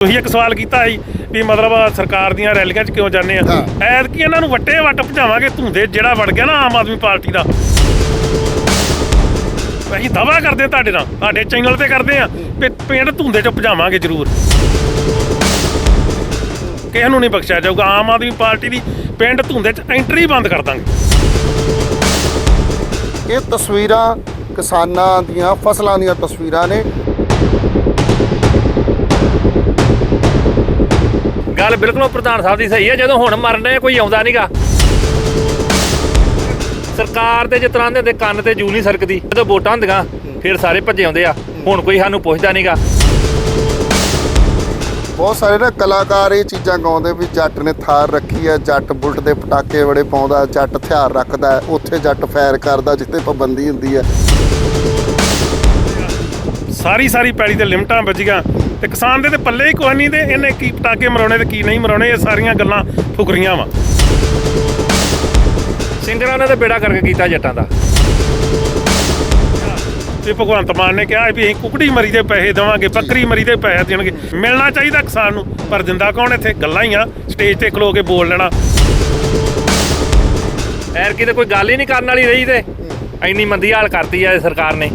ਤੁਸੀਂ ਇੱਕ ਸਵਾਲ ਕੀਤਾ ਸੀ ਵੀ ਮਤਲਬ ਸਰਕਾਰ ਦੀਆਂ ਰੈਲੀਆਂ 'ਚ ਕਿਉਂ ਜਾਂਦੇ ਆ? ਹਾਂ। ਐਤਕੀ ਇਹਨਾਂ ਨੂੰ ਵੱਟੇ ਵੱਟ ਭਜਾਵਾਂਗੇ ਧੁੰਦੇ ਜਿਹੜਾ ਵੜ ਗਿਆ ਨਾ ਆਮ ਆਦਮੀ ਪਾਰਟੀ ਦਾ। ਅਸੀਂ ਦਾਵਾ ਕਰਦੇ ਤੁਹਾਡੇ ਨਾਲ ਤੁਹਾਡੇ ਚੈਨਲ ਤੇ ਕਰਦੇ ਆ ਵੀ ਪਿੰਡ ਧੁੰਦੇ 'ਚ ਭਜਾਵਾਂਗੇ ਜ਼ਰੂਰ। ਕਿਸੇ ਨੂੰ ਨਹੀਂ ਬਖਸ਼ਿਆ ਜਾਊਗਾ ਆਮ ਆਦਮੀ ਪਾਰਟੀ ਦੀ ਪਿੰਡ ਧੁੰਦੇ 'ਚ ਐਂਟਰੀ ਬੰਦ ਕਰ ਦਾਂਗੇ। ਇਹ ਤਸਵੀਰਾਂ ਕਿਸਾਨਾਂ ਦੀਆਂ ਫਸਲਾਂ ਦੀਆਂ ਤਸਵੀਰਾਂ ਨੇ। ਗੱਲ ਬਿਲਕੁਲ ਪ੍ਰਧਾਨ ਸਾਹਿਬ ਦੀ ਸਹੀ ਹੈ ਜਦੋਂ ਹੁਣ ਮਰਨੇ ਕੋਈ ਆਉਂਦਾ ਨਹੀਂਗਾ ਸਰਕਾਰ ਦੇ ਤਰ੍ਹਾਂ ਦੇ ਕੰਨ ਤੇ ਜੂ ਨਹੀਂ ਸਰਕਦੀ ਜਦੋਂ ਵੋਟਾਂ ਹੁੰਦੀਆਂ ਫਿਰ ਸਾਰੇ ਭੱਜੇ ਆਉਂਦੇ ਆ ਹੁਣ ਕੋਈ ਸਾਨੂੰ ਪੁੱਛਦਾ ਨਹੀਂਗਾ ਬਹੁਤ ਸਾਰੇ ਨਾ ਕਲਾਕਾਰ ਇਹ ਚੀਜ਼ਾਂ ਗਾਉਂਦੇ ਵੀ ਜੱਟ ਨੇ ਥਾਰ ਰੱਖੀ ਹੈ ਜੱਟ ਬੁਲਟ ਦੇ ਪਟਾਕੇ ਬੜੇ ਪਾਉਂਦਾ ਜੱਟ ਹਥਿਆਰ ਰੱਖਦਾ ਉੱਥੇ ਜੱਟ ਫਾਇਰ ਕਰਦਾ ਜਿੱਥੇ ਪਾਬੰਦੀ ਹੁੰਦੀ ਹੈ। ਸਾਰੀ ਸਾਰੀ ਪੈਲੀ ਤੇ ਲਿਮਟਾਂ ਵੱਜੀਆਂ ਤੇ ਕਿਸਾਨ ਦੇ ਤੇ ਪੱਲੇ ਹੀ ਕੋਈ ਨਹੀਂ ਤੇ ਇਹਨੇ ਕੀ ਪਟਾਕੇ ਮਰਾਉਣੇ ਤੇ ਕੀ ਨਹੀਂ ਮਰਾਉਣੇ ਇਹ ਸਾਰੀਆਂ ਗੱਲਾਂ ਫੁਕਰੀਆਂ ਵਾ। ਸਿੰਗਰਾਂ ਨੇ ਤਾਂ ਬੇੜਾ ਕਰਕੇ ਕੀਤਾ ਜੱਟਾਂ ਦਾ। ਤੇ ਭਗਵੰਤ ਮਾਨ ਨੇ ਕਿਹਾ ਵੀ ਅਸੀਂ ਕੁਕੜੀ ਮਰੀ ਦੇ ਪੈਸੇ ਦੇਵਾਂਗੇ ਬੱਕਰੀ ਮਰੀ ਦੇ ਪੈਸੇ ਦੇਣਗੇ। ਮਿਲਣਾ ਚਾਹੀਦਾ ਕਿਸਾਨ ਨੂੰ ਪਰ ਦਿੰਦਾ ਕੌਣ ਇੱਥੇ? ਗੱਲਾਂ ਹੀ ਆ ਸਟੇਜ ਤੇ ਖਲੋ ਕੇ ਬੋਲ ਲੈਣਾ। ਐਰ ਕੀ ਤੇ ਕੋਈ ਗੱਲ ਹੀ ਨਹੀਂ ਕਰਨ ਵਾਲੀ ਰਹੀ ਤੇ। ਇੰਨੀ ਮੰਦੀ ਹਾਲ ਕਰਤੀ ਆ ਸਰਕਾਰ ਨੇ।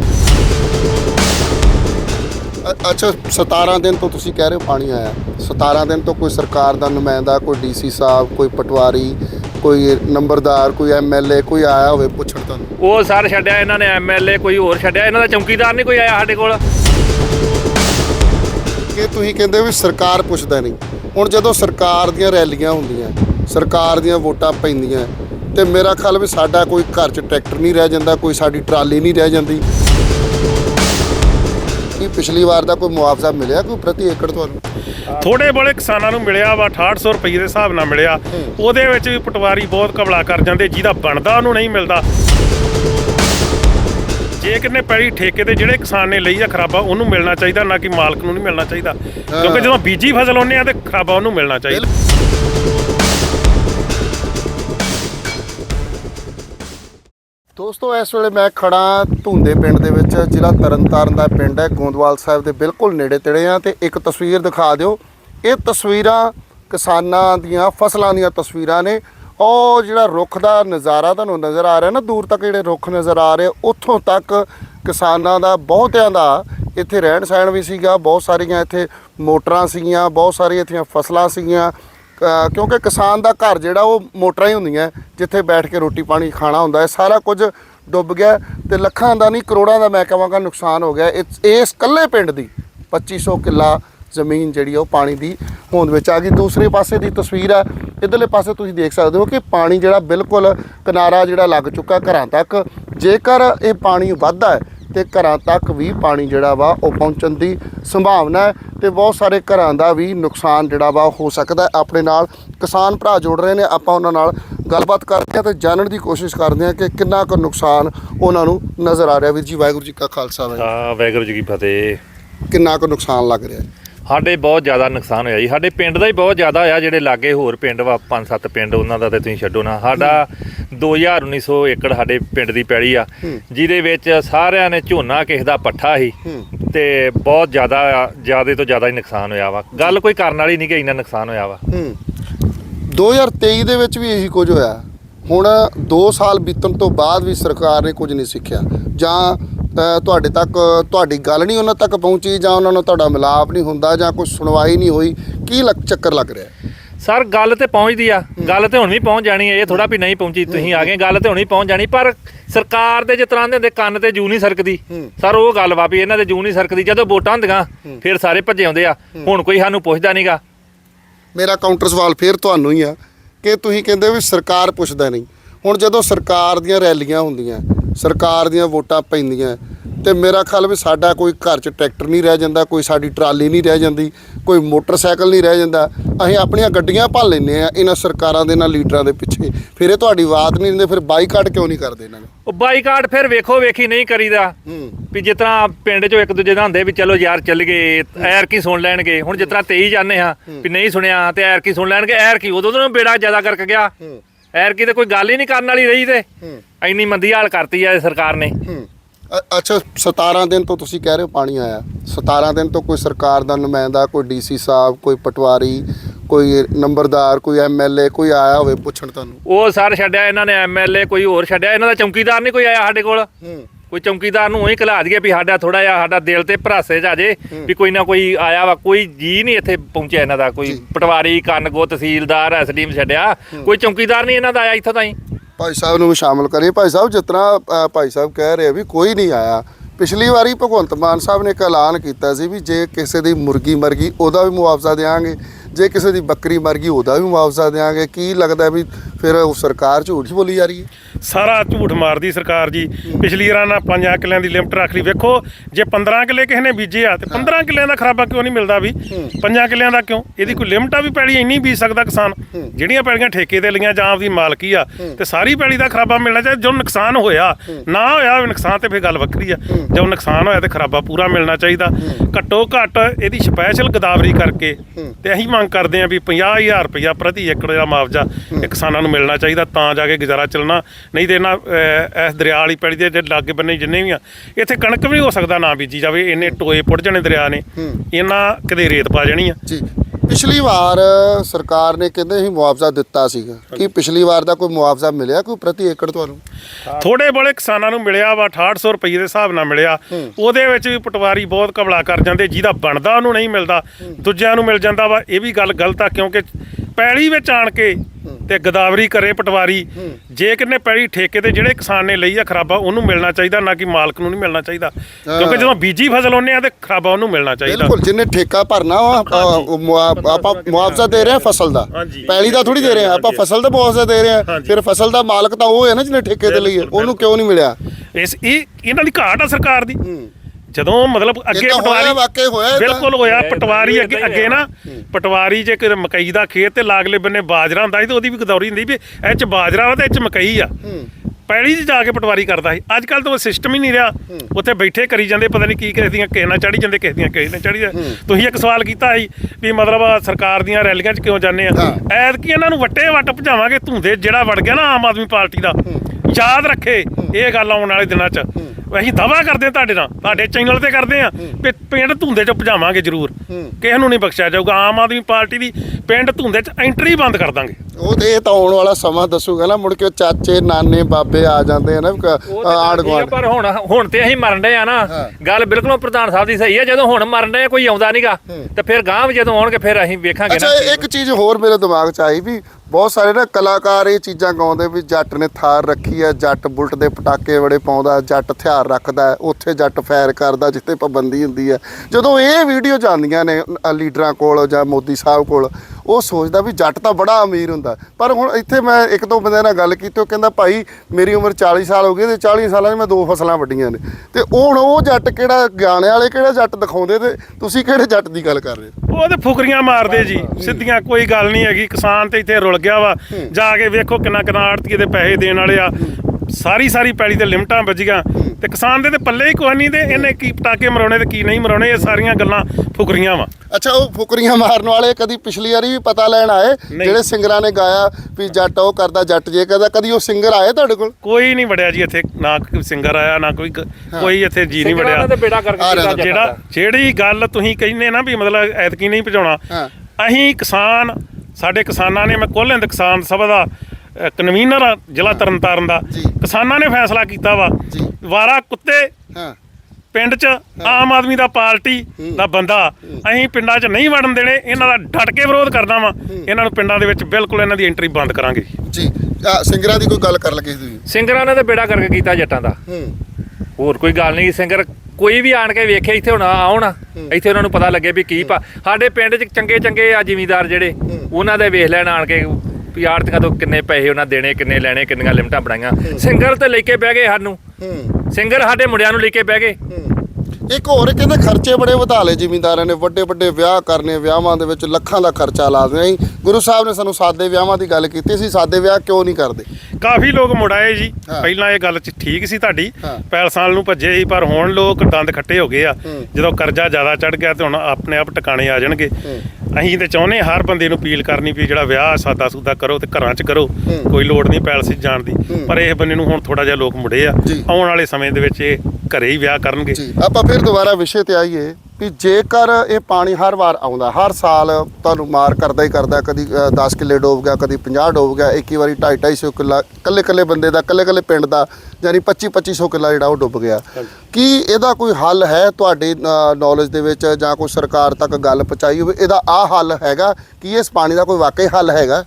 ਅ- ਅੱਛਾ 17 ਦਿਨ ਤੋਂ ਤੁਸੀਂ ਕਹਿ ਰਹੇ ਹੋ ਪਾਣੀ ਆਇਆ। 17 ਦਿਨ ਤੋਂ ਕੋਈ ਸਰਕਾਰ ਦਾ ਨੁਮਾਇੰਦਾ ਕੋਈ ਡੀਸੀ ਸਾਹਿਬ ਕੋਈ ਪਟਵਾਰੀ ਕੋਈ ਨੰਬਰਦਾਰ ਕੋਈ ਐਮਐਲਏ ਕੋਈ ਆਇਆ ਹੋਵੇ ਪੁੱਛਣ ਤੁਹਾਨੂੰ? ਉਹ ਸਰ ਛੱਡਿਆ ਇਹਨਾਂ ਨੇ ਐਮਐਲਏ ਕੋਈ ਹੋਰ ਛੱਡਿਆ ਇਹਨਾਂ ਦਾ ਚੌਕੀਦਾਰ ਨਹੀਂ ਕੋਈ ਆਇਆ ਸਾਡੇ ਕੋਲ। ਕਿ ਤੁਸੀਂ ਕਹਿੰਦੇ ਵੀ ਸਰਕਾਰ ਪੁੱਛਦਾ ਨਹੀਂ। ਹੁਣ ਜਦੋਂ ਸਰਕਾਰ ਦੀਆਂ ਰੈਲੀਆਂ ਹੁੰਦੀਆਂ ਸਰਕਾਰ ਦੀਆਂ ਵੋਟਾਂ ਪੈਂਦੀਆਂ ਤੇ ਮੇਰਾ ਖਿਆਲ ਵੀ ਸਾਡਾ ਕੋਈ ਘਰ 'ਚ ਟਰੈਕਟਰ ਨਹੀਂ ਰਹਿ ਜਾਂਦਾ ਕੋਈ ਸਾਡੀ ਟਰਾਲੀ ਨਹੀਂ ਰਹਿ ਜਾਂਦੀ ਕੀ ਪਿਛਲੀ ਵਾਰ ਦਾ ਕੋਈ ਮੁਆਵਜ਼ਾ ਮਿਲਿਆ ਕੋਈ ਪ੍ਰਤੀ ਏਕੜ ਤੁਹਾਨੂੰ? ਥੋੜੇ ਬੜੇ ਕਿਸਾਨਾਂ ਨੂੰ ਮਿਲਿਆ ਵਾ 6800 ਰੁਪਏ ਦੇ ਹਿਸਾਬ ਨਾਲ ਮਿਲਿਆ। ਉਹਦੇ ਵਿੱਚ ਵੀ ਪਟਵਾਰੀ ਬਹੁਤ ਕਬਲਾ ਕਰ ਜਾਂਦੇ ਜਿਹਦਾ ਬਣਦਾ ਉਹਨੂੰ ਨਹੀਂ ਮਿਲਦਾ। ਜੇ ਕਿਨੇ ਪੈੜੀ ਠੇਕੇ ਤੇ ਜਿਹੜੇ ਕਿਸਾਨ ਨੇ ਲਈ ਆ ਖਰਾਬਾ ਉਹਨੂੰ ਮਿਲਣਾ ਚਾਹੀਦਾ ਨਾ ਕਿ ਮਾਲਕ ਨੂੰ ਨਹੀਂ ਮਿਲਣਾ ਚਾਹੀਦਾ। ਕਿਉਂਕਿ ਜਦੋਂ ਬੀਜੀ ਫਸਲ ਆਉਂਦੇ ਆ ਤੇ ਖਰਾਬਾ ਉਹਨੂੰ ਮਿਲਣਾ ਚਾਹੀਦਾ। ਦੋਸਤੋ, ਇਸ ਵੇਲੇ ਮੈਂ ਖੜਾ ਧੁੰਦੇ ਪਿੰਡ ਦੇ ਵਿੱਚ, ਜ਼ਿਲ੍ਹਾ ਤਰਨਤਾਰਨ ਦਾ ਪਿੰਡ ਹੈ, ਗੋਂਦਵਾਲ ਸਾਹਿਬ ਦੇ ਬਿਲਕੁਲ ਨੇੜੇ ਤੇੜੇ ਆ, ਤੇ ਇੱਕ ਤਸਵੀਰ ਦਿਖਾ ਦਿਓ। ਇਹ ਤਸਵੀਰਾਂ ਕਿਸਾਨਾਂ ਦੀਆਂ, ਫਸਲਾਂ ਦੀਆਂ ਤਸਵੀਰਾਂ ਨੇ। ਉਹ ਜਿਹੜਾ ਰੁੱਖ ਦਾ ਨਜ਼ਾਰਾ ਤੁਹਾਨੂੰ ਨਜ਼ਰ ਆ ਰਿਹਾ ਨਾ, ਦੂਰ ਤੱਕ ਜਿਹੜੇ ਰੁੱਖ ਨਜ਼ਰ ਆ ਰਹੇ, ਉੱਥੋਂ ਤੱਕ ਕਿਸਾਨਾਂ ਦਾ ਬਹੁਤਿਆਂ ਦਾ ਇੱਥੇ ਰਹਿਣ ਸਹਿਣ ਵੀ ਸੀਗਾ, ਬਹੁਤ ਸਾਰੀਆਂ ਇੱਥੇ ਮੋਟਰਾਂ ਸੀਗੀਆਂ, ਬਹੁਤ ਸਾਰੀਆਂ ਇੱਥੇ ਫਸਲਾਂ ਸੀਗੀਆਂ। ਕਿਉਂਕਿ ਕਿਸਾਨ ਦਾ ਘਰ ਜਿਹੜਾ ਉਹ ਮੋਟਰਾਂ ਹੀ ਹੁੰਦੀਆਂ, ਜਿੱਥੇ ਬੈਠ ਕੇ ਰੋਟੀ ਪਾਣੀ ਖਾਣਾ ਹੁੰਦਾ ਹੈ, ਸਾਰਾ ਕੁਝ ਡੁੱਬ ਗਿਆ ਤੇ ਲੱਖਾਂ ਦਾ ਨਹੀਂ, ਕਰੋੜਾਂ ਦਾ ਮੈਂ ਕਹਾਂਗਾ ਨੁਕਸਾਨ ਹੋ ਗਿਆ। ਇਸ ਇਸ ਕੱਲੇ ਪਿੰਡ ਦੀ 2500 ਕਿੱਲਾ ਜ਼ਮੀਨ ਜਿਹੜੀ ਆ ਉਹ ਪਾਣੀ ਦੀ ਹੋਂਦ ਵਿੱਚ ਆ ਗਈ। ਦੂਸਰੇ ਪਾਸੇ ਦੀ ਤਸਵੀਰ ਆ, ਇਧਰਲੇ ਪਾਸੇ ਤੁਸੀਂ ਦੇਖ ਸਕਦੇ ਹੋ ਕਿ ਪਾਣੀ ਜਿਹੜਾ ਬਿਲਕੁਲ ਕਿਨਾਰਾ ਜਿਹੜਾ ਲੱਗ ਚੁੱਕਾ ਘਰਾਂ ਤੱਕ। ਜੇਕਰ ਇਹ ਪਾਣੀ ਵੱਧਦਾ ਹੈ ਤੇ ਘਰਾਂ ਤੱਕ ਵੀ ਪਾਣੀ ਜਿਹੜਾ ਵਾ ਉਹ ਪਹੁੰਚਣ ਦੀ ਸੰਭਾਵਨਾ ਹੈ ਤੇ ਬਹੁਤ ਸਾਰੇ ਘਰਾਂ ਦਾ ਵੀ ਨੁਕਸਾਨ ਜਿਹੜਾ ਵਾ ਹੋ ਸਕਦਾ। ਆਪਣੇ ਨਾਲ ਕਿਸਾਨ ਭਰਾ ਜੁੜ ਰਹੇ ਨੇ ਆਪਾਂ ਉਹਨਾਂ ਨਾਲ ਗੱਲਬਾਤ ਕਰਦੇ ਹਾਂ ਤੇ ਜਾਣਨ ਦੀ ਕੋਸ਼ਿਸ਼ ਕਰਦੇ ਹਾਂ ਕਿ ਕਿੰਨਾ ਕੁ ਨੁਕਸਾਨ ਉਹਨਾਂ ਨੂੰ ਨਜ਼ਰ ਆ ਰਿਹਾ ਵੀਰ ਜੀ ਵਾਹਿਗੁਰੂ ਜੀ ਕਾ ਖਾਲਸਾ ਵਾਹਿਗੁਰੂ ਜੀ ਕੀ ਫਤਿਹ ਕਿੰਨਾ ਕੁ ਨੁਕਸਾਨ ਲੱਗ ਰਿਹਾ ਹੈ? ਸਾਡੇ ਬਹੁਤ ਜ਼ਿਆਦਾ ਨੁਕਸਾਨ ਹੋਇਆ ਜੀ। ਸਾਡੇ ਪਿੰਡ ਦਾ ਹੀ ਬਹੁਤ ਜ਼ਿਆਦਾ ਹੋਇਆ ਜਿਹੜੇ ਲਾਗੇ ਹੋਰ ਪਿੰਡ ਵਾ ਪੰਜ ਸੱਤ ਪਿੰਡ ਉਹਨਾਂ ਦਾ ਤੇ ਤੁਸੀਂ ਛੱਡੋ ਨਾ। ਸਾਡਾ 2900 ਏਕੜ ਸਾਡੇ ਪਿੰਡ ਦੀ ਪੈੜੀ ਆ ਜਿਹਦੇ ਵਿੱਚ ਸਾਰਿਆਂ ਨੇ ਝੋਨਾ ਕਿਸੇ ਦਾ ਪੱਠਾ ਸੀ। ਤੇ ਬਹੁਤ ਜ਼ਿਆਦਾ ਜ਼ਿਆਦੇ ਤੋਂ ਜ਼ਿਆਦਾ ਹੀ ਨੁਕਸਾਨ ਹੋਇਆ ਵਾ। ਗੱਲ ਕੋਈ ਕਰਨ ਵਾਲੀ ਨਹੀਂ ਕਿ ਇੰਨਾ ਨੁਕਸਾਨ ਹੋਇਆ ਵਾ। ਹੂੰ। 2023 ਦੇ ਵਿੱਚ ਵੀ ਇਹੀ ਕੁਝ ਹੋਇਆ। ਹੁਣ 2 ਸਾਲ ਬੀਤਣ ਤੋਂ ਬਾਅਦ ਵੀ ਸਰਕਾਰ ਨੇ ਕੁਝ ਨਹੀਂ ਸਿੱਖਿਆ। ਜਾਂ ਤੁਹਾਡੇ ਤੱਕ ਤੁਹਾਡੀ ਗੱਲ ਨਹੀਂ ਉਹਨਾਂ ਤੱਕ ਪਹੁੰਚੀ ਜਾਂ ਉਹਨਾਂ ਨੂੰ ਤੁਹਾਡਾ ਮਿਲਾਪ ਨਹੀਂ ਹੁੰਦਾ ਜਾਂ ਕੋਈ ਸੁਣਵਾਈ ਨਹੀਂ ਹੋਈ। ਕੀ ਲੱਗ ਚੱਕਰ ਲੱਗ ਰਿਹਾ? ਸਰ ਗੱਲ ਤੇ ਪਹੁੰਚਦੀ ਆ। ਗੱਲ ਤੇ ਹੁਣ ਵੀ ਪਹੁੰਚ ਜਾਣੀ ਹੈ ਇਹ ਥੋੜਾ ਵੀ ਨਹੀਂ ਪਹੁੰਚੀ। ਤੁਸੀਂ ਆ ਗਏ ਗੱਲ ਤੇ ਹੁਣ ਵੀ ਪਹੁੰਚ ਜਾਣੀ। ਪਰ ਸਰਕਾਰ ਦੇ ਜਿਸ ਤਰ੍ਹਾਂ ਦੇ ਹੁੰਦੇ ਕੰਨ ਤੇ ਜੂ ਨਹੀਂ ਸਰਕਦੀ। ਸਰ ਉਹ ਗੱਲ ਵਾ ਵੀ ਇਹਨਾਂ ਦੇ ਜੂ ਨਹੀਂ ਸਰਕਦੀ। ਜਦੋਂ ਵੋਟਾਂ ਹੁੰਦੀਆਂ ਫਿਰ ਸਾਰੇ ਭੱਜੇ ਆਉਂਦੇ ਆ। ਹੁਣ ਕੋਈ ਸਾਨੂੰ ਪੁੱਛਦਾ ਨਹੀਂਗਾ ਮੇਰਾ ਕਾਊਂਟਰ ਸਵਾਲ ਫੇਰ ਤੁਹਾਨੂੰ ਹੀ ਆ ਕਿ ਤੁਸੀਂ ਕਹਿੰਦੇ ਵੀ ਸਰਕਾਰ ਪੁੱਛਦਾ ਨਹੀਂ। ਹੁਣ ਜਦੋਂ ਸਰਕਾਰ ਦੀਆਂ ਰੈਲੀਆਂ ਹੁੰਦੀਆਂ ਸਰਕਾਰ ਦੀਆਂ ਵੋਟਾਂ ਪੈਂਦੀਆਂ। ਤੇ ਮੇਰਾ ਖਿਆਲ ਵੀ ਸਾਡਾ ਕੋਈ ਘਰ 'ਚ ਟਰੈਕਟਰ ਨਹੀਂ ਰਹਿ ਜਾਂਦਾ ਕੋਈ ਸਾਡੀ ਟਰਾਲੀ ਨਹੀਂ ਰਹਿ ਜਾਂਦੀ ਕੋਈ ਮੋਟਰਸਾਈਕਲ ਨਹੀਂ ਰਹਿ ਜਾਂਦਾ। ਅਸੀਂ ਆਪਣੀਆਂ ਗੱਡੀਆਂ ਭੰਨ ਲੈਂਦੇ ਆ ਇਹਨਾਂ ਸਰਕਾਰਾਂ ਦੇ ਨਾਲ ਲੀਡਰਾਂ ਦੇ ਪਿੱਛੇ। ਫਿਰ ਇਹ ਤੁਹਾਡੀ ਬਾਤ ਨਹੀਂ ਦਿੰਦੇ ਫਿਰ ਬਾਈਕਾਟ ਕਿਉਂ ਨਹੀਂ ਕਰਦੇ ਇਹਨਾਂ ਨੂੰ? ਉਹ ਬਾਈਕਾਟ ਫਿਰ ਵੇਖੋ ਵੇਖੀ ਨਹੀਂ ਕਰੀਦਾ। ਵੀ ਜਿਸ ਤਰ੍ਹਾਂ ਪਿੰਡ 'ਚੋਂ ਇੱਕ ਦੂਜੇ ਦਾ ਹੁੰਦੇ ਵੀ ਚਲੋ ਯਾਰ ਚੱਲ ਗਏ ਐਰ ਕੀ ਸੁਣ ਲੈਣਗੇ। ਹੁਣ ਜਿਸ ਤਰ੍ਹਾਂ 23 ਜਾਂਦੇ ਹਾਂ ਵੀ ਨਹੀਂ ਸੁਣਿਆ ਤੇ ਐਰ ਕੀ ਸੁਣ ਲੈਣਗੇ ਐਰ ਕੀ ਉਦੋਂ ਤੋਂ ਬੇੜਾ ਜ਼ਿਆਦਾ ਕਰਕੇ ਗਿਆ। ਐਰ ਕੀ ਤੇ ਕੋਈ ਗੱਲ ਹੀ ਨਹੀਂ ਕਰਨ ਵਾਲੀ ਰਹੀ ਤੇ। ਇੰਨੀ ਮੰਦੀ ਹਾਲ ਕਰਤੀ ਆ ਸਰਕਾਰ ਨੇ। ਅ- ਅੱਛਾ 17 ਦਿਨ ਤੋਂ ਤੁਸੀਂ ਕਹਿ ਰਹੇ ਹੋ ਪਾਣੀ ਆਇਆ। 17 ਦਿਨ ਤੋਂ ਕੋਈ ਸਰਕਾਰ ਦਾ ਨੁਮਾਇੰਦਾ ਕੋਈ ਡੀਸੀ ਸਾਹਿਬ ਕੋਈ ਪਟਵਾਰੀ ਕੋਈ ਨੰਬਰਦਾਰ ਕੋਈ ਐਮਐਲਏ ਕੋਈ ਆਇਆ ਹੋਵੇ ਪੁੱਛਣ ਤੁਹਾਨੂੰ? ਉਹ ਸਰ ਛੱਡਿਆ ਇਹਨਾਂ ਨੇ ਐਮਐਲਏ ਕੋਈ ਹੋਰ ਛੱਡਿਆ। ਇਹਨਾਂ ਦਾ ਚੌਕੀਦਾਰ ਨਹੀਂ ਕੋਈ ਆਇਆ ਸਾਡੇ ਕੋਲ। ਹੂੰ। ਕੋਈ ਚੌਕੀਦਾਰ ਨੂੰ ਉਹੀ ਘਲਾ ਦਈਏ ਵੀ ਸਾਡਾ ਥੋੜਾ ਜਿਹਾ ਸਾਡਾ ਦਿਲ ਤੇ ਭਰਾਸੇ ਜਾ ਜੇ ਵੀ ਕੋਈ ਨਾ ਕੋਈ ਆਇਆ ਵਾ ਕੋਈ ਜੀ ਨਹੀਂ ਇੱਥੇ ਪਹੁੰਚਿਆ ਇਹਨਾਂ ਦਾ ਕੋਈ ਪਟਵਾਰੀ ਕੰਨਗੋ ਤਹਿਸੀਲਦਾਰ ਐਸਡੀਐਮ ਛੱਡਿਆ। ਕੋਈ ਚੌਕੀਦਾਰ ਨਹੀਂ ਇਹਨਾਂ ਦਾ ਆਇਆ ਇੱਥੋਂ ਤਾਈਂ? ਭਾਈ ਸਾਹਿਬ ਨੂੰ ਵੀ ਸ਼ਾਮਲ ਕਰੀਏ। ਭਾਈ ਸਾਹਿਬ ਜਿਸ ਤਰ੍ਹਾਂ ਅ, ਭਾਈ ਸਾਹਿਬ ਕਹਿ ਰਹੇ ਵੀ ਕੋਈ ਨਹੀਂ ਆਇਆ। ਪਿਛਲੀ ਵਾਰੀ ਭਗਵੰਤ ਮਾਨ ਸਾਹਿਬ ਨੇ ਇੱਕ ਐਲਾਨ ਕੀਤਾ ਸੀ ਵੀ ਜੇ ਕਿਸੇ ਦੀ ਮੁਰਗੀ ਮਰ ਗਈ ਉਹਦਾ ਵੀ ਮੁਆਵਜ਼ਾ ਦੇਵਾਂਗੇ ਜੇ ਕਿਸੇ ਦੀ ਬੱਕਰੀ ਮਰ ਗਈ ਉਹਦਾ ਵੀ ਮੁਆਵਜ਼ਾ ਦੇਵਾਂਗੇ ਕੀ ਲੱਗਦਾ ਵੀ ਫਿਰ ਉਹ ਸਰਕਾਰ ਝੂਠ ਹੀ ਬੋਲੀ ਜਾ ਰਹੀ ਹੈ? ਸਾਰਾ ਝੂਠ ਮਾਰਦੀ ਸਰਕਾਰ ਜੀ। ਪਿਛਲੀ ਵਾਰ ਨਾ ਪੰਜਾਂ ਕਿੱਲਿਆਂ ਦੀ ਲਿਮਟ ਰੱਖ ਲਈ। ਵੇਖੋ ਜੇ 15 ਕਿੱਲੇ ਕਿਸੇ ਨੇ ਬੀਜੇ ਆ ਤੇ 15 ਕਿੱਲਿਆਂ ਦਾ ਖਰਾਬਾ ਕਿਉਂ ਨਹੀਂ ਮਿਲਦਾ ਵੀ? ਪੰਜਾਂ ਕਿੱਲਿਆਂ ਦਾ ਕਿਉਂ? ਇਹਦੀ ਕੋਈ ਲਿਮਟ ਆ ਵੀ ਪੈਲੀ ਇੰਨੀ ਬੀਜ ਸਕਦਾ ਕਿਸਾਨ? ਜਿਹੜੀਆਂ ਪੈਲੀਆਂ ਠੇਕੇ ਤੇ ਲਈਆਂ ਜਾਂ ਆਪਦੀ ਮਾਲਕੀ ਆ ਤੇ ਸਾਰੀ ਪੈਲੀ ਦਾ ਖਰਾਬਾ ਮਿਲਣਾ ਚਾਹੀਦਾ ਜੋ ਨੁਕਸਾਨ ਹੋਇਆ ਨਾ ਹੋਇਆ ਨੁਕਸਾਨ ਤੇ ਫਿਰ ਗੱਲ ਵੱਖਰੀ ਆ। ਜੋ ਨੁਕਸਾਨ ਹੋਇਆ ਤੇ ਖਰਾਬਾ ਪੂਰਾ ਮਿਲਣਾ ਚਾਹੀਦਾ। ਘੱਟੋ ਘੱਟ ਇਹਦੀ ਸਪੈਸ਼ਲ ਗਦਾਵਰੀ ਕਰਕੇ ਤੇ ਅਸੀਂ ਮੰਗ ਕਰਦੇ ਆ ਵੀ 50000 ਰੁਪਇਆ ਪ੍ਰਤੀ ਏਕੜ ਦਾ ਮੁਆਵਜ਼ਾ ਇਹ ਕਿਸਾਨਾਂ ਨੂੰ ਮਿਲਣਾ ਚਾਹੀਦਾ ਤਾਂ ਜਾ ਕੇ ਗੁਜ਼ਾਰਾ ਚੱਲਣਾ। ਨਹੀਂ ਤੇ ਇਹਨਾਂ ਅਹ, ਇਸ ਦਰਿਆ ਵਾਲੀ ਪੈੜੀ ਦੇ ਜਿਹੜੇ ਲਾਗੇ ਬੰਨੇ ਜਿੰਨੇ ਵੀ ਆ ਇੱਥੇ ਕਣਕ ਵੀ ਹੋ ਸਕਦਾ ਨਾ ਬੀਜੀ ਜਾਵੇ ਇੰਨੇ ਟੋਏ ਪੁੱਟ ਜਾਣੇ ਦਰਿਆ ਨੇ। ਇਹਨਾਂ ਕਦੇ ਰੇਤ ਪਾ ਜਾਣੀ ਆ। ਜੀ। ਪਿਛਲੀ ਵਾਰ ਸਰਕਾਰ ਨੇ ਕਹਿੰਦੇ ਸੀ ਮੁਆਵਜ਼ਾ ਦਿੱਤਾ ਸੀਗਾ। ਕੀ ਪਿਛਲੀ ਵਾਰ ਦਾ ਕੋਈ ਮੁਆਵਜ਼ਾ ਮਿਲਿਆ? ਕੋਈ ਪ੍ਰਤੀ ਏਕੜ ਤੁਹਾਨੂੰ? ਥੋੜੇ ਬੜੇ ਕਿਸਾਨਾਂ ਨੂੰ ਮਿਲਿਆ ਵਾ 6800 ਰੁਪਏ ਦੇ ਹਿਸਾਬ ਨਾਲ ਮਿਲਿਆ। ਉਹਦੇ ਵਿੱਚ ਵੀ ਪਟਵਾਰੀ ਬਹੁਤ ਕਬਲਾ ਕਰ ਜਾਂਦੇ ਜਿਹਦਾ ਬਣਦਾ ਉਹਨੂੰ ਨਹੀਂ ਮਿਲਦਾ ਦੂਜਿਆਂ ਨੂੰ ਮਿਲ ਜਾਂਦਾ ਵਾ। ਇਹ ਵੀ ਗੱਲ ਗਲਤ ਆ ਕਿਉਂਕਿ ਪੈਲੀ ਵਿੱਚ ਆਣ ਕੇ ਤੇ ਗਦਾਵਰੀ ਕਰੇ ਪਟਵਾਰੀ। ਜੇ ਕਿਨੇ ਪੈਲੀ ਠੇਕੇ ਤੇ ਜਿਹੜੇ ਕਿਸਾਨ ਨੇ ਲਈ ਆ ਖਰਾਬਾ ਉਹਨੂੰ ਮਿਲਣਾ ਚਾਹੀਦਾ ਨਾ ਕਿ ਮਾਲਕ ਨੂੰ ਨਹੀਂ ਮਿਲਣਾ ਚਾਹੀਦਾ। ਕਿਉਂਕਿ ਜਦੋਂ ਬੀਜੀ ਫਸਲ ਉਹਨੇ ਆ ਤੇ ਖਰਾਬਾ ਉਹਨੂੰ ਮਿਲਣਾ ਚਾਹੀਦਾ। ਬਿਲਕੁਲ ਜਿੰਨੇ ਠੇਕਾ ਭਰਨਾ ਆਪਾਂ ਮੁਆਵਜ਼ਾ ਦੇ ਰਹੇ ਹਾਂ ਫਸਲ ਦਾ। ਪੈਲੀ ਦਾ ਥੋੜੀ ਦੇ ਰਹੇ ਹਾਂ ਆਪਾਂ। ਫਸਲ ਦਾ ਮੁਆਵਜ਼ਾ ਦੇ ਰਹੇ ਹਾਂਜੀ। ਫਿਰ ਫਸਲ ਦਾ ਮਾਲਕ ਤਾਂ ਉਹ ਹੈ ਨਾ ਜਿਹਨੇ ਠੇਕੇ ਤੇ ਲਈ ਹੈ ਉਹਨੂੰ ਕਿਉਂ ਨਹੀਂ ਮਿਲਿਆ? ਇਸ ਇਹ ਇਹਨਾਂ ਦੀ ਘਾਟ ਆ ਸਰਕਾਰ ਦੀ। ਜਦੋਂ ਮਤਲਬ ਅੱਗੇ ਤਾਂ ਹੋਇਆ, ਪਟਵਾਰੀ ਵਾਕਈ ਹੋਇਆ ਇਹ ਤਾਂ। ਬਿਲਕੁਲ ਹੋਇਆ ਇਹ ਪਟਵਾਰੀ ਅੱਗੇ ਹੀ ਅੱਗੇ ਨਾ ਪਟਵਾਰੀ ਜੇ ਕਿ ਮਕਈ ਦਾ ਖੇਤ ਤੇ ਲਾਗਲੇ ਬੰਨੇ ਬਾਜਰਾ ਹੁੰਦਾ ਸੀ ਤੇ ਉਹਦੀ ਵੀ ਗਦੌਰੀ ਹੁੰਦੀ ਵੀ ਇਹ ਚ ਬਾਜਰਾ ਵਾ ਤੇ ਇਹ ਚ ਮਕਈ ਆ। ਪੈਲੀ 'ਚ ਜਾ ਕੇ ਪਟਵਾਰੀ ਕਰਦਾ ਸੀ। ਅੱਜ ਕੱਲ ਤਾਂ ਉਹ ਸਿਸਟਮ ਹੀ ਨਹੀਂ ਰਿਹਾ। ਉੱਥੇ ਬੈਠੇ ਕਰੀ ਜਾਂਦੇ ਪਤਾ ਨਹੀਂ ਕੀ ਕਿਸੇ ਦੀਆਂ ਕਿਸੇ ਨਾਲ ਚੜੀ ਜਾਂਦੇ ਕਿਸੇ ਦੀਆਂ ਕਿਸੇ ਨਾਲ ਚੜੀ ਜਾਂਦੇ। ਤੁਸੀਂ ਇੱਕ ਸਵਾਲ ਕੀਤਾ ਸੀ ਵੀ ਮਤਲਬ ਸਰਕਾਰ ਦੀਆਂ ਰੈਲੀਆਂ 'ਚ ਕਿਉਂ ਜਾਂਦੇ ਆ? ਹਾਂ। ਐਤਕੀ ਇਹਨਾਂ ਨੂੰ ਵੱਟੇ ਵੱਟ ਭਜਾਵਾਂਗੇ ਧੁੰਦੇ ਜਿਹੜਾ ਵੜ ਗਿਆ ਨਾ ਆਮ ਆਦਮੀ ਪਾਰਟੀ ਦਾ। ਯਾਦ ਰੱਖੇ ਇਹ ਗੱਲ ਆਉਣ ਵਾਲੇ ਦਿਨਾਂ 'ਚ। ਅਸੀਂ ਦਾਵਾ ਕਰਦੇ ਤੁਹਾਡੇ ਨਾਲ ਤੁਹਾਡੇ ਚੈਨਲ ਤੇ ਕਰਦੇ ਆ ਵੀ ਪਿੰਡ ਧੁੰਦੇ 'ਚ ਭਜਾਵਾਂਗੇ ਜ਼ਰੂਰ। ਕਿਸੇ ਨੂੰ ਨਹੀਂ ਬਖਸ਼ਿਆ ਜਾਊਗਾ ਆਮ ਆਦਮੀ ਪਾਰਟੀ ਦੀ ਪਿੰਡ ਧੁੰਦੇ 'ਚ ਐਂਟਰੀ ਬੰਦ ਕਰ ਦਾਂਗੇ। ਉਹ ਤੇ ਇਹ ਤਾਂ ਆਉਣ ਵਾਲਾ ਸਮਾਂ ਦੱਸੂਗਾ ਨਾ ਮੁੜ ਕੇ ਚਾਚੇ ਨਾਨੇ ਬਾਬੇ ਆ ਜਾਂਦੇ ਆ ਨਾ ਆੜ ਆ, ਗਵਾਂਡ ਪਰ ਹੁਣ ਹੁਣ ਤੇ ਅਸੀਂ ਮਰਨ ਡਏ ਆ ਨਾ। ਗੱਲ ਬਿਲਕੁਲ ਪ੍ਰਧਾਨ ਸਾਹਿਬ ਦੀ ਸਹੀ ਹੈ ਜਦੋਂ ਹੁਣ ਮਰਨ ਆ, ਕੋਈ ਆਉਂਦਾ ਨਹੀਂਗਾ ਤੇ ਫਿਰ ਗਾਂਵ ਜਦੋਂ ਆਉਣਗੇ ਫਿਰ ਅਸੀਂ ਵੇਖਾਂਗੇ ਅੱਛਾ ਨਾ ਇੱਕ ਚੀਜ਼ ਹੋਰ ਮੇਰੇ ਦਿਮਾਗ 'ਚ ਆਈ ਵੀ ਬਹੁਤ ਸਾਰੇ ਨਾ ਕਲਾਕਾਰ ਇਹ ਚੀਜ਼ਾਂ ਗਾਉਂਦੇ ਵੀ ਜੱਟ ਨੇ ਥਾਰ ਰੱਖੀ ਹੈ ਜੱਟ ਬੁਲਟ ਦੇ ਪਟਾਕੇ ਬੜੇ ਪਾਉਂਦਾ ਜੱਟ ਹਥਿਆਰ ਰੱਖਦਾ ਉੱਥੇ ਜੱਟ ਫਾਇਰ ਕਰਦਾ ਜਿੱਥੇ ਪਾਬੰਦੀ ਹੁੰਦੀ ਹੈ ਜਦੋਂ ਇਹ ਵੀਡੀਓ ਜਾਂਦੀਆਂ ਨੇ ਲੀਡਰਾਂ ਕੋਲ ਜਾਂ ਮੋਦੀ ਸਾਹਿਬ ਕੋਲ ਉਹ ਸੋਚਦਾ ਵੀ ਜੱਟ ਤਾਂ ਬੜਾ ਅਮੀਰ ਹੁੰਦਾ। ਪਰ ਹੁਣ ਇੱਥੇ ਮੈਂ ਇੱਕ ਦੋ ਬੰਦਿਆਂ ਨਾਲ ਗੱਲ ਕੀਤੀ ਉਹ ਕਹਿੰਦਾ ਭਾਈ ਮੇਰੀ ਉਮਰ 40 ਸਾਲ ਹੋ ਗਈ ਤੇ 40 ਸਾਲਾਂ 'ਚ ਮੈਂ ਦੋ ਫਸਲਾਂ ਵੱਡੀਆਂ ਨੇ। ਤੇ ਉਹ ਹੁਣ ਉਹ ਜੱਟ ਕਿਹੜਾ ਗਾਣੇ ਵਾਲੇ ਕਿਹੜਾ ਜੱਟ ਦਿਖਾਉਂਦੇ ਤੇ ਤੁਸੀਂ ਕਿਹੜੇ ਜੱਟ ਦੀ ਗੱਲ ਕਰ ਰਹੇ ਹੋ? ਉਹ ਤੇ ਫੁਕਰੀਆਂ ਮਾਰਦੇ ਜੀ ਸਿੱਧੀਆਂ ਕੋਈ ਗੱਲ ਨਹੀਂ ਹੈਗੀ। ਕਿਸਾਨ ਤੇ ਇੱਥੇ ਰੁਲ ਗਿਆ ਵਾ। ਜਾ ਕੇ ਵੇਖੋ ਕਿੰਨਾ ਕਿੰਨਾ ਆੜਤੀਏ ਦੇ ਪੈਸੇ ਦੇਣ ਵਾਲੇ ਆ। ਸਾਰੀ ਸਾਰੀ ਪੈਲੀ ਤੇ ਲਿਮਟਾਂ ਵੱਜੀਆਂ ਤੇ ਕਿਸਾਨ ਦੇ ਤੇ ਪੱਲੇ ਹੀ ਕੋਈ ਨਹੀਂ ਤੇ ਇਹਨੇ ਕੀ ਪਟਾਕੇ ਮਰਾਉਣੇ ਤੇ ਕੀ ਨਹੀਂ ਮਰਾਉਣੇ ਇਹ ਸਾਰੀਆਂ ਗੱਲਾਂ ਫੁਕਰੀਆਂ ਵਾ। ਅੱਛਾ ਉਹ ਫੁਕਰੀਆਂ ਮਾਰਨ ਵਾਲੇ ਕਦੀ ਪਿਛਲੀ ਵਾਰੀ ਵੀ ਪਤਾ ਲੈਣ ਆਏ ਜਿਹੜੇ ਸਿੰਗਰਾਂ ਨੇ ਗਾਇਆ ਵੀ ਜੱਟ ਉਹ ਕਰਦਾ ਜੱਟ ਜੇ ਕਰਦਾ ਕਦੀ ਉਹ ਸਿੰਗਰ ਆਏ ਤੁਹਾਡੇ ਕੋਲ? ਕੋਈ ਨਹੀਂ ਵੜਿਆ ਜੀ ਇੱਥੇ ਨਾ ਕੋਈ ਸਿੰਗਰ ਆਇਆ ਨਾ ਕੋਈ ਕੋਈ ਇੱਥੇ ਜੀ ਨਹੀਂ ਵੜਿਆ। ਜਿਹੜਾ। ਜਿਹੜੀ ਗੱਲ ਤੁਸੀਂ ਕਹਿੰਦੇ ਨਾ ਵੀ ਮਤਲਬ ਐਤਕੀ ਨਹੀਂ ਭਜਾਉਣਾ। ਅਸੀਂ ਕਿਸਾਨ ਸਾਡੇ ਕਿਸਾਨਾਂ ਨੇ ਮੈਂ ਕੁੱਲ ਹਿੰਦ ਕਿਸਾਨ ਸਭਾ ਦਾ ਕਨਵੀਨਰ ਆ ਜ਼ਿਲ੍ਹਾ ਤਰਨਤਾਰਨ ਦਾ। ਜੀ। ਕਿਸਾਨਾਂ ਨੇ ਫੈਸਲਾ ਕੀਤਾ ਵਾ। ਜੀ। ਵਾਰਾ ਕੁੱਤੇ ਹਾਂ। ਪਿੰਡ 'ਚ ਆਮ ਆਦਮੀ ਦਾ ਪਾਰਟੀ ਦਾ ਬੰਦਾ। ਅਸੀਂ ਪਿੰਡਾਂ 'ਚ ਨਹੀਂ ਵੜਨ ਦੇਣੇ ਇਹਨਾਂ ਦਾ ਡਟ ਕੇ ਵਿਰੋਧ ਕਰਨਾ ਵਾ। ਇਹਨਾਂ ਨੂੰ ਪਿੰਡਾਂ ਦੇ ਵਿੱਚ ਬਿਲਕੁਲ ਇਹਨਾਂ ਦੀ ਐਂਟਰੀ ਬੰਦ ਕਰਾਂਗੇ। ਜੀ। ਸਿੰਗਰਾਂ ਦੀ ਕੋਈ ਗੱਲ ਕਰ ਲੱਗੇ ਸੀ ਤੁਸੀਂ? ਸਿੰਗਰਾਂ ਨੇ ਤੇ ਬੇੜਾ ਕਰਕੇ ਕੀਤਾ ਜੱਟਾਂ ਦਾ। ਹੂੰ। ਹੋਰ ਕੋਈ ਗੱਲ ਨਹੀਂ ਸਿੰਗਰ ਕੋਈ ਵੀ ਆਣ ਕੇ ਵੇਖੇ ਇੱਥੇ ਹੁਣ ਆਉਣ। ਇੱਥੇ ਉਹਨਾਂ ਨੂੰ ਪਤਾ ਲੱਗੇ ਵੀ ਕੀ ਪਾ ਸਾਡੇ ਪਿੰਡ 'ਚ ਚੰਗੇ ਚੰਗੇ ਆ ਜ਼ਿਮੀਂਦਾਰ ਜਿਹੜੇ। ਉਹਨਾਂ ਦੇ ਵੇਖ ਲੈਣ ਆਣ ਕੇ ਵੀ ਆੜਤੀਆਂ ਤੋਂ ਕਿੰਨੇ ਪੈਸੇ ਉਹਨਾਂ ਦੇਣੇ ਕਿੰਨੇ ਲੈਣੇ ਕਿੰਨੀਆਂ ਲਿਮਟਾਂ ਬਣਾਈਆਂ। ਸਿੰਗਰ ਤੇ ਲੈ ਕੇ ਬਹਿ ਗਏ ਸਾਨੂੰ। ਹੂੰ। ਸਿੰਗਰ ਸਾਡੇ ਮੁੰਡਿਆਂ ਨੂੰ ਲੈ ਕੇ ਬਹਿ ਗਏ। ਇੱਕ ਹੋਰ ਕਹਿੰਦੇ ਖਰਚੇ ਬੜੇ ਵਧਾ ਲਏ ਜ਼ਿਮੀਂਦਾਰਾਂ ਨੇ ਵੱਡੇ ਵੱਡੇ ਵਿਆਹ ਕਰਨੇ ਵਿਆਹਾਂ ਦੇ ਵਿੱਚ ਲੱਖਾਂ ਦਾ ਖਰਚਾ ਲਾ ਦੇਣਾ ਗੁਰੂ ਸਾਹਿਬ ਨੇ ਸਾਨੂੰ ਸਾਦੇ ਵਿਆਹਾਂ ਦੀ ਗੱਲ ਕੀਤੀ ਸੀ ਸਾਦੇ ਵਿਆਹ ਕਿਉਂ ਨਹੀਂ ਕਰਦੇ? ਕਾਫੀ ਲੋਕ ਮੁੜ ਆਏ ਜੀ। ਹਾਂ। ਪਹਿਲਾਂ ਇਹ ਗੱਲ ਚ ਠੀਕ ਸੀ ਤੁਹਾਡੀ। ਹਾਂ। ਪੈਲਸਾਂ ਨੂੰ ਭੱਜੇ ਸੀ ਪਰ ਹੁਣ ਲੋਕ ਦੰਦ ਖੱਟੇ ਹੋ ਗਏ ਆ। ਜਦੋਂ ਕਰਜ਼ਾ ਜ਼ਿਆਦਾ ਚੜ ਗਿਆ ਤੇ ਹੁਣ ਆਪਣੇ ਆਪ ਟਿਕਾਣੇ ਆ ਜਾਣਗੇ। ਅਸੀਂ ਤੇ ਚਾਹੁੰਦੇ ਹਰ ਬੰਦੇ ਨੂੰ ਅਪੀਲ ਕਰਨੀ ਵੀ ਜਿਹੜਾ ਵਿਆਹ ਸਾਦਾ ਸੂਦਾ ਕਰੋ ਤੇ ਘਰਾਂ 'ਚ ਕਰੋ ਕੋਈ ਲੋੜ ਨਹੀਂ ਪੈਲਸ 'ਚ ਜਾਣ ਦੀ। ਪਰ ਇਹ ਬੰਦੇ ਨੂੰ ਹੁਣ ਥੋੜਾ ਜਿਹਾ ਲੋਕ ਮੁੜੇ ਆ। ਆਉਣ ਵਾਲੇ ਸਮੇਂ ਦੇ ਵਿੱਚ ਇਹ ਘਰੇ ਹੀ ਵਿਆਹ ਕਰਨਗੇ। ਆਪਾਂ ਫਿਰ ਦੁਬਾਰਾ ਵਿਸ਼ੇ ਤੇ ਆਈਏ। ਵੀ ਜੇਕਰ ਇਹ ਪਾਣੀ ਹਰ ਵਾਰ ਆਉਂਦਾ ਹਰ ਸਾਲ ਤੁਹਾਨੂੰ ਮਾਰ ਕਰਦਾ ਹੀ ਕਰਦਾ ਕਦੀ ਅ, 10 ਕਿੱਲੇ ਡੋਬ ਗਿਆ ਕਦੀ 50 ਡੋਬ ਗਿਆ ਇੱਕ ਹੀ ਵਾਰੀ 2.5 250 ਕਿੱਲਾ ਕੱਲੇ ਕੱਲੇ ਬੰਦੇ ਦਾ ਕੱਲੇ ਕੱਲੇ ਪਿੰਡ ਦਾ ਯਾਨੀ 25 2500 ਕਿੱਲਾ ਜਿਹੜਾ ਉਹ ਡੁੱਬ ਗਿਆ। ਕੀ ਇਹਦਾ ਕੋਈ ਹੱਲ ਹੈ ਤੁਹਾਡੇ ਨੌਲੇਜ ਦੇ ਵਿੱਚ ਜਾਂ ਕੋਈ ਸਰਕਾਰ ਤੱਕ ਗੱਲ ਪਹੁੰਚਾਈ ਹੋਵੇ? ਇਹਦਾ ਆ ਹੱਲ ਹੈਗਾ ਕੀ ਇਸ ਪਾਣੀ ਦਾ ਕੋਈ ਵਾਕਈ ਹੱਲ ਹੈਗਾ?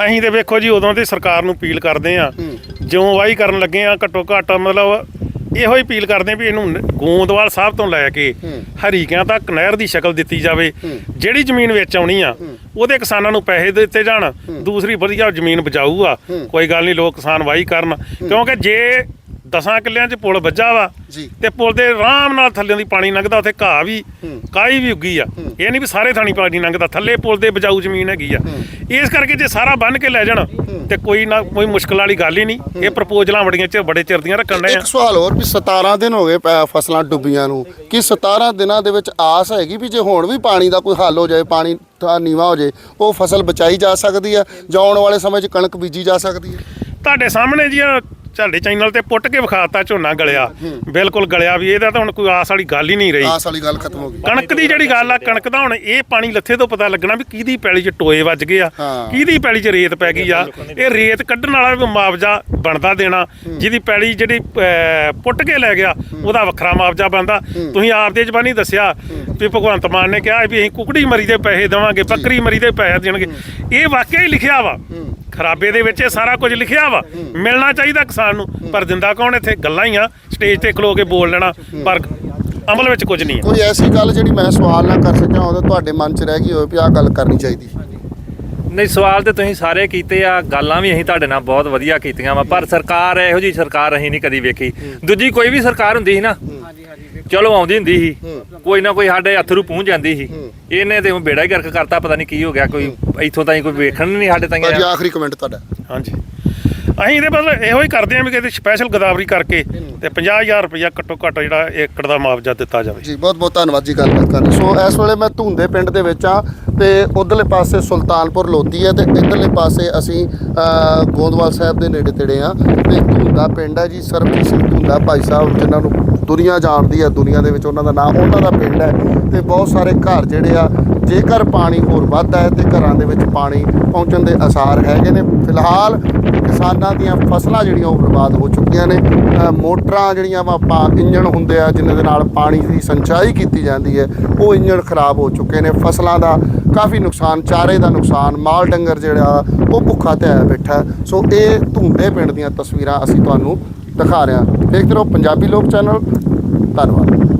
ਅਸੀਂ ਤੇ ਵੇਖੋ ਜੀ ਉਦੋਂ ਤੇ ਸਰਕਾਰ ਨੂੰ ਅਪੀਲ ਕਰਦੇ ਆ ਜਿਉਂ ਵਾਹੀ ਕਰਨ ਲੱਗੇ ਆ ਘੱਟੋ ਘੱਟ ਮਤਲਬ ਇਹੋ ਹੀ ਅਪੀਲ ਕਰਦੇ ਆ ਵੀ ਇਹਨੂੰ ਗੋਂਦਵਾਲ ਸਾਹਿਬ ਤੋਂ ਲੈ ਕੇ ਹਰੀਕਿਆਂ ਤੱਕ ਨਹਿਰ ਦੀ ਸ਼ਕਲ ਦਿੱਤੀ ਜਾਵੇ। ਜਿਹੜੀ ਜ਼ਮੀਨ ਵਿੱਚ ਆਉਣੀ ਆ ਉਹਦੇ ਕਿਸਾਨਾਂ ਨੂੰ ਪੈਸੇ ਦਿੱਤੇ ਜਾਣ। ਦੂਸਰੀ ਵਧੀਆ ਜ਼ਮੀਨ ਬਚਾਊ ਆ ਕੋਈ ਗੱਲ ਨਹੀਂ ਲੋਕ ਕਿਸਾਨ ਵਾਹੀ ਕਰਨ। ਕਿਉਂਕਿ ਜੇ ਦਸਾਂ ਕਿੱਲਿਆਂ 'ਚ ਪੁਲ ਵੱਜਾ ਵਾ ਜੀ। ਤੇ ਪੁਲ ਦੇ ਆਰਾਮ ਨਾਲ ਥੱਲੇ ਦੀ ਪਾਣੀ ਲੰਘਦਾ ਉੱਥੇ ਘਾਹ ਵੀ ਕਾਈ ਵੀ ਉੱਗੀ ਆ। ਇਹ ਨਹੀਂ ਵੀ ਸਾਰੇ ਥਾਣੀ ਪਾਣੀ ਲੰਘਦਾ ਥੱਲੇ ਪੁਲ ਦੇ ਬਜਾਊ ਜ਼ਮੀਨ ਹੈਗੀ ਆ। ਇਸ ਕਰਕੇ ਜੇ ਸਾਰਾ ਬੰਨ ਕੇ ਲੈ ਜਾਣ ਤੇ ਕੋਈ ਨਾ ਕੋਈ ਮੁਸ਼ਕਲ ਵਾਲੀ ਗੱਲ ਹੀ ਨਹੀਂ। ਇਹ ਪ੍ਰਪੋਜ਼ਲਾਂ ਬੜੀਆਂ ਚ ਬੜੇ ਚਿਰ ਦੀਆਂ ਰੱਖਣ ਡਏ ਆ। ਇੱਕ ਸਵਾਲ ਹੋਰ ਵੀ 17 ਦਿਨ ਹੋ ਗਏ ਫਸਲਾਂ ਡੁੱਬੀਆਂ ਨੂੰ। ਕੀ 17 ਦਿਨਾਂ ਦੇ ਵਿੱਚ ਆਸ ਹੈਗੀ ਵੀ ਜੇ ਹੁਣ ਵੀ ਪਾਣੀ ਦਾ ਕੋਈ ਹੱਲ ਹੋ ਜਾਏ ਪਾਣੀ ਤਾਂ ਨੀਵਾ ਹੋ ਜਾਏ ਉਹ ਫਸਲ ਬਚਾਈ ਜਾ ਸਕਦੀ ਹੈ ਜਾਂ ਆਉਣ ਵਾਲੇ ਸਮੇਂ 'ਚ ਕਣਕ ਬੀਜੀ ਜਾ ਸਕਦੀ ਹੈ ਤੁਹਾਡੇ ਸਾਹਮਣੇ ਜੀ ਤੁਹਾਡੇ ਚੈਨਲ ਤੇ ਪੁੱਟ ਕੇ ਵਿਖਾਤਾ ਝੋਨਾ ਗਲਿਆ। ਬਿਲਕੁਲ ਗਲਿਆ ਵੀ ਇਹਦਾ ਤਾਂ ਹੁਣ ਕੋਈ ਆਸ ਵਾਲੀ ਗੱਲ ਹੀ ਨਹੀਂ ਰਹੀ। ਆਸ ਵਾਲੀ ਗੱਲ ਖਤਮ ਹੋ ਗਈ। ਕਣਕ ਦੀ ਜਿਹੜੀ ਗੱਲ ਆ ਕਣਕ ਦਾ ਹੁਣ ਇਹ ਪਾਣੀ ਲੱਥੇ ਤੋਂ ਪਤਾ ਲੱਗਣਾ ਵੀ ਕਿਹਦੀ ਪੈਲੀ 'ਚ ਟੋਏ ਵੱਜ ਗਏ ਆ। ਕਿਹਦੀ ਪੈਲੀ 'ਚ ਰੇਤ ਪੈ ਗਈ ਆ। ਇਹ ਰੇਤ ਕੱਢਣ ਵਾਲਾ ਵੀ ਮੁਆਵਜ਼ਾ ਬਣਦਾ ਦੇਣਾ। ਜਿਹਦੀ ਪੈਲੀ ਜਿਹੜੀ ਪੁੱਟ ਕੇ ਲੈ ਗਿਆ ਉਹਦਾ ਵੱਖਰਾ ਮੁਆਵਜ਼ਾ ਬਣਦਾ। ਤੁਸੀਂ ਆਪ ਦੇ ਜ਼ਬਾਨੀ ਦੱਸਿਆ ਵੀ ਭਗਵੰਤ ਮਾਨ ਨੇ ਕਿਹਾ ਵੀ ਅਸੀਂ ਕੁਕੜੀ ਮਰੀ ਦੇ ਪੈਸੇ ਦੇਵਾਂਗੇ ਬੱਕਰੀ ਮਰੀ ਦੇ ਪੈਸੇ ਦੇਣਗੇ। ਇਹ ਵਾਕਿਆ ਹੀ ਲਿਖਿਆ ਵਾ। ਖਰਾਬੇ ਦੇ ਵਿੱਚ ਇਹ ਸਾਰਾ ਕੁਝ ਲਿਖਿਆ ਵਾ। ਮਿਲਣਾ ਚਾਹੀਦਾ ਕਿਸਾਨ ਨੂੰ। ਪਰ ਦਿੰਦਾ ਕੌਣ ਇੱਥੇ? ਗੱਲਾਂ ਹੀ ਆ। ਸਟੇਜ ਤੇ ਖਲੋ ਕੇ ਬੋਲ ਲੈਣਾ। ਪਰ ਅਮਲ ਵਿੱਚ ਕੁਝ ਨਹੀਂ ਕੋਈ ਐਸੀ ਗੱਲ ਜਿਹੜੀ ਮੈਂ ਸਵਾਲ ਨਾ ਕਰ ਸਕਿਆ ਉਹਦਾ ਤੁਹਾਡੇ ਮਨ 'ਚ ਰਹਿ ਗਈ ਹੋਵੇ ਵੀ ਆਹ ਗੱਲ ਕਰਨੀ ਚਾਹੀਦੀ। ਨਹੀਂ ਸਵਾਲ ਤੇ ਤੁਸੀਂ ਸਾਰੇ ਕੀਤੇ ਆ। ਗੱਲਾਂ ਵੀ ਅਸੀਂ ਤੁਹਾਡੇ ਨਾਲ ਬਹੁਤ ਵਧੀਆ ਕੀਤੀਆਂ ਵਾ। ਪਰ ਸਰਕਾਰ ਇਹੋ ਜੀ ਸਰਕਾਰ ਅਸੀਂ ਨਹੀਂ ਕਦੀ ਵੇਖੀ। ਦੂਜੀ ਕੋਈ ਵੀ ਸਰਕਾਰ ਹੁੰਦੀ ਸੀ ਨਾ ਚਲੋ ਆਉਂਦੀ ਹੁੰਦੀ ਸੀ। ਕੋਈ ਨਾ ਕੋਈ ਸਾਡੇ ਅਥਰੂ ਪਹੁੰਚ ਜਾਂਦੀ ਸੀ। ਇਹਨੇ ਤੇ ਬੇੜਾ ਹੀ ਗਰਕ ਕਰਤਾ ਪਤਾ ਨਹੀਂ ਕੀ ਹੋ ਗਿਆ ਕੋਈ ਇੱਥੋਂ ਤਾਈਂ ਕੋਈ ਵੇਖਣ ਨਹੀਂ ਸਾਡੇ ਤਾਈਂ ਭਾਜੀ। ਆਖਰੀ ਕਮੈਂਟ ਤੁਹਾਡਾ। ਹਾਂਜੀ। ਅਸੀਂ ਇਹਦੇ ਬਸ ਇਹੋ ਹੀ ਕਰਦੇ ਹਾਂ ਵੀ ਕਿਤੇ ਸਪੈਸ਼ਲ ਗਦਾਵਰੀ ਕਰਕੇ ਤੇ 50000 ਰੁਪਇਆ ਘੱਟੋ ਘੱਟ ਜਿਹੜਾ ਏਕੜ ਦਾ ਮੁਆਵਜ਼ਾ ਦਿੱਤਾ ਜਾਵੇ। ਜੀ ਬਹੁਤ ਬਹੁਤ ਧੰਨਵਾਦ ਜੀ ਗੱਲਬਾਤ ਕਰਨ। ਸੋ ਇਸ ਵੇਲੇ ਮੈਂ ਧੁੰਦੇ ਪਿੰਡ ਦੇ ਵਿੱਚ ਆ ਤੇ ਉਧਰਲੇ ਪਾਸੇ ਸੁਲਤਾਨਪੁਰ ਲੋਧੀ ਹੈ ਤੇ ਇਧਰਲੇ ਪਾਸੇ ਅਸੀਂ ਗੋਂਦਵਾਲ ਸਾਹਿਬ ਦੇ ਨੇੜੇ ਤੇੜੇ ਆ ਤੇ ਧੁੰਦਾ ਪਿੰਡ ਹੈ ਜੀ ਸਰਬਜੀਤ ਸਿੰਘ ਧੁੰਦਾ ਭਾਈ ਸਾਹਿਬ ਜਿਨ੍ਹਾਂ ਨੂੰ ਦੁਨੀਆ ਜਾਣਦੀ ਹੈ ਦੁਨੀਆ ਦੇ ਵਿੱਚ ਉਹਨਾਂ ਦਾ ਨਾਮ, ਉਹਨਾਂ ਦਾ ਪਿੰਡ ਹੈ ਤੇ ਬਹੁਤ ਸਾਰੇ ਘਰ ਜਿਹੜੇ ਆ, ਜੇਕਰ ਪਾਣੀ ਹੋਰ ਵੱਧਦਾ ਹੈ ਤੇ ਘਰਾਂ ਦੇ ਵਿੱਚ ਪਾਣੀ ਪਹੁੰਚਣ ਦੇ ਅਸਾਰ ਹੈਗੇ ਨੇ। ਫਿਲਹਾਲ ਕਿਸਾਨਾਂ ਦੀਆਂ ਫਸਲਾਂ ਜਿਹੜੀਆਂ ਉਹ ਬਰਬਾਦ ਹੋ ਚੁੱਕੀਆਂ ਨੇ। ਮੋਟਰਾਂ ਜਿਹੜੀਆਂ ਵਾ, ਆਪਾਂ ਇੰਜਣ ਹੁੰਦੇ ਆ, ਜਿਨ੍ਹਾਂ ਦੇ ਨਾਲ ਪਾਣੀ ਦੀ ਸਿੰਚਾਈ ਕੀਤੀ ਜਾਂਦੀ ਹੈ, ਉਹ ਇੰਜਣ ਖਰਾਬ ਹੋ ਚੁੱਕੇ ਨੇ। ਫਸਲਾਂ ਦਾ ਕਾਫੀ ਨੁਕਸਾਨ, ਚਾਰੇ ਦਾ ਨੁਕਸਾਨ, ਮਾਲ ਡੰਗਰ ਜਿਹੜਾ, ਉਹ ਭੁੱਖਾ ਤੇ ਆਇਆ ਬੈਠਾ। ਸੋ ਇਹ ਧੁੰਦੇ ਪਿੰਡ ਦੀਆਂ ਤਸਵੀਰਾਂ ਅਸੀਂ ਤੁਹਾਨੂੰ ਦਿਖਾ ਰਿਹਾ। ਹਾਂ ਦੇਖਦੇ ਰਹੋ ਪੰਜਾਬੀ ਲੋਕ ਚੈਨਲ। ਧੰਨਵਾਦ।